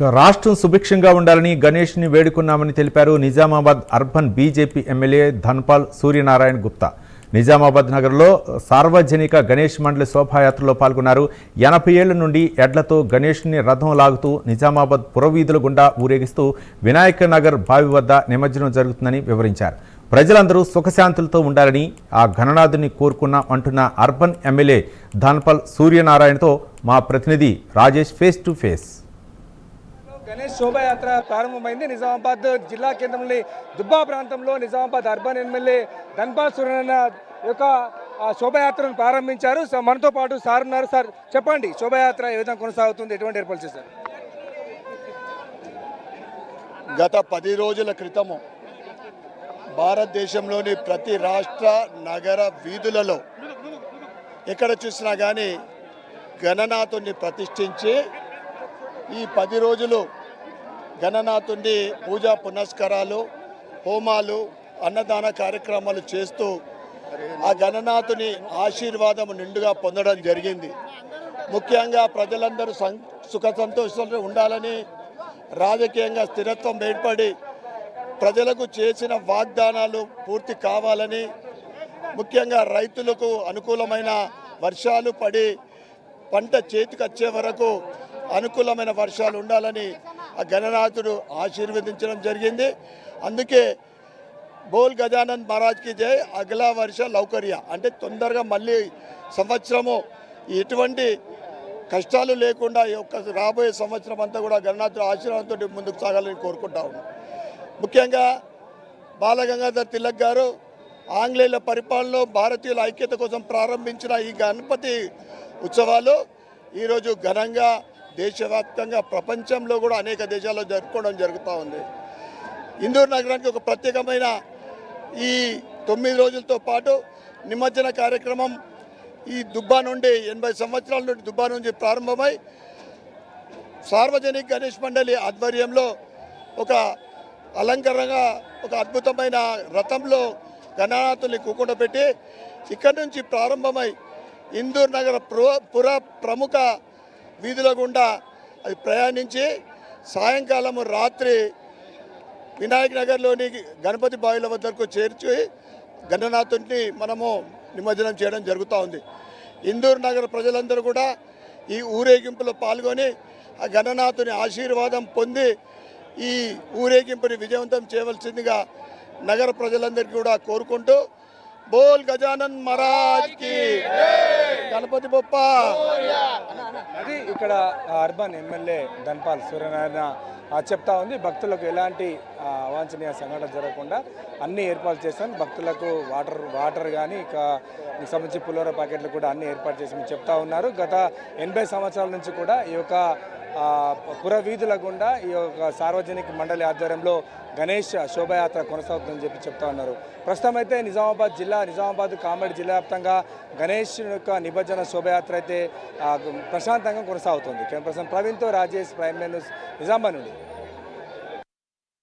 రాష్ట్రం సుభిక్షంగా ఉండాలని గణేష్ని వేడుకున్నామని తెలిపారు Nizamabad urban BJP MLA Dhanpal Suryanarayana Gupta. Nizamabad నగర్లో సార్వజనిక గణేష్ మండలి శోభాయాత్రలో పాల్గొన్నారు. ఎనభై ఏళ్ళ నుండి ఎడ్లతో గణేష్ని రథం లాగుతూ నిజామాబాద్ పురవీధుల గుండా ఊరేగిస్తూ వినాయక నగర్ బావి వద్ద నిమజ్జనం జరుగుతుందని వివరించారు. ప్రజలందరూ సుఖశాంతులతో ఉండాలని ఆ ఘననాథుని కోరుకున్నాం అంటున్న అర్బన్ ఎమ్మెల్యే ధన్పాల్ సూర్యనారాయణతో మా ప్రతినిధి Rajesh face to face. Ganesh శోభాయాత్ర ప్రారంభమైంది. నిజామాబాద్ జిల్లా కేంద్రంలోని దుబ్బా ప్రాంతంలో నిజామాబాద్ అర్బన్ ఎమ్మెల్యే ధన్పాల్ సూర్యనారాయణ యొక్క శోభాయాత్రను ప్రారంభించారు. మనతో పాటు సార్ ఉన్నారు. సార్ చెప్పండి శోభాయాత్ర ఏ విధంగా కొనసాగుతుంది? ఎటువంటి ఏర్పాటు చేశారు? గత పది రోజుల క్రితము భారతదేశంలోని ప్రతి రాష్ట్ర నగర వీధులలో ఎక్కడ చూసినా కానీ గణనాథుని ప్రతిష్ఠించి ఈ పది రోజులు గణనాథుని పూజా పునస్కారాలు హోమాలు అన్నదాన కార్యక్రమాలు చేస్తూ ఆ గణనాథుని ఆశీర్వాదం నిండుగా పొందడం జరిగింది. ముఖ్యంగా ప్రజలందరూ సం సుఖ సంతోషాలు ఉండాలని రాజకీయంగా స్థిరత్వం ఏర్పడి ప్రజలకు చేసిన వాగ్దానాలు పూర్తి కావాలని ముఖ్యంగా రైతులకు అనుకూలమైన వర్షాలు పడి పంట చేతికి వచ్చే వరకు అనుకూలమైన వర్షాలు ఉండాలని ఆ గణనాథుడు ఆశీర్వదించడం జరిగింది. అందుకే బోల్ గజానంద్ మహారాజ్కి జై. అగలా వర్ష లౌకర్య. అంటే తొందరగా మళ్ళీ సంవత్సరము ఎటువంటి కష్టాలు లేకుండా ఈ యొక్క రాబోయే సంవత్సరం అంతా కూడా గణనాథుడు ఆశీర్వాదంతో ముందుకు సాగాలని కోరుకుంటా ఉన్నాం. ముఖ్యంగా బాలగంగాధర్ తిలక్ గారు ఆంగ్లేయుల పరిపాలనలో భారతీయుల ఐక్యత కోసం ప్రారంభించిన ఈ గణపతి ఉత్సవాలు ఈరోజు ఘనంగా దేశవ్యాప్తంగా ప్రపంచంలో కూడా అనేక దేశాల్లో జరుపుకోవడం జరుగుతూ ఉంది. ఇందూరు నగరానికి ఒక ప్రత్యేకమైన ఈ తొమ్మిది రోజులతో పాటు నిమజ్జన కార్యక్రమం ఈ దుబ్బా నుండి ఎనభై సంవత్సరాల నుండి దుబ్బా నుంచి ప్రారంభమై సార్వజనిక గణేష్ మండలి ఆధ్వర్యంలో ఒక అలంకరణగా ఒక అద్భుతమైన రథంలో గణనాథుల్ని కూకుండా పెట్టి ఇక్కడి నుంచి ప్రారంభమై ఇందూర్ నగర పుర ప్రముఖ వీధుల గుండా అది ప్రయాణించి సాయంకాలము రాత్రి వినాయక్ నగర్లోని గణపతి బావిల వద్దకు చేర్చి గణనాథుడిని మనము నిమజ్జనం చేయడం జరుగుతూ ఉంది. ఇందూరు నగర ప్రజలందరూ కూడా ఈ ఊరేగింపులో పాల్గొని ఆ గణనాథుని ఆశీర్వాదం పొంది ఈ ఊరేగింపుని విజయవంతం చేయవలసిందిగా నగర ప్రజలందరికీ కూడా కోరుకుంటూ బోల్ గజానన్ మహారాజ్కి గణపతి బొప్ప అది ఇక్కడ అర్బన్ ఎమ్మెల్యే ధన్పాల్ సూర్యనారాయణ చెప్తా ఉంది భక్తులకు ఎలాంటి అవాంఛనీయ సంఘటన జరగకుండా అన్ని ఏర్పాటు చేశాను. భక్తులకు వాటర్ వాటర్ కానీ ఇక సంబంధించి పులోర ప్యాకెట్లు కూడా అన్ని ఏర్పాటు చేసి చెప్తా ఉన్నారు. గత ఎనభై సంవత్సరాల నుంచి కూడా ఈ యొక్క పురవీధుల గుండా ఈ యొక్క సార్వజనిక మండలి ఆధ్వర్యంలో గణేష్ శోభయాత్ర కొనసాగుతుందని చెప్పి చెప్తా ఉన్నారు. ప్రస్తుతం అయితే నిజామాబాద్ జిల్లా నిజామాబాద్ కామెడీ జిల్లా వ్యాప్తంగా గణేష్ యొక్క నిమజ్జన శోభయాత్ర అయితే ప్రశాంతంగా కొనసాగుతుంది. కెమెరా పర్సన్ ప్రవీణ్తో రాజేష్ ప్రైమ్ న్యూస్ నిజామాబాద్ నుండి.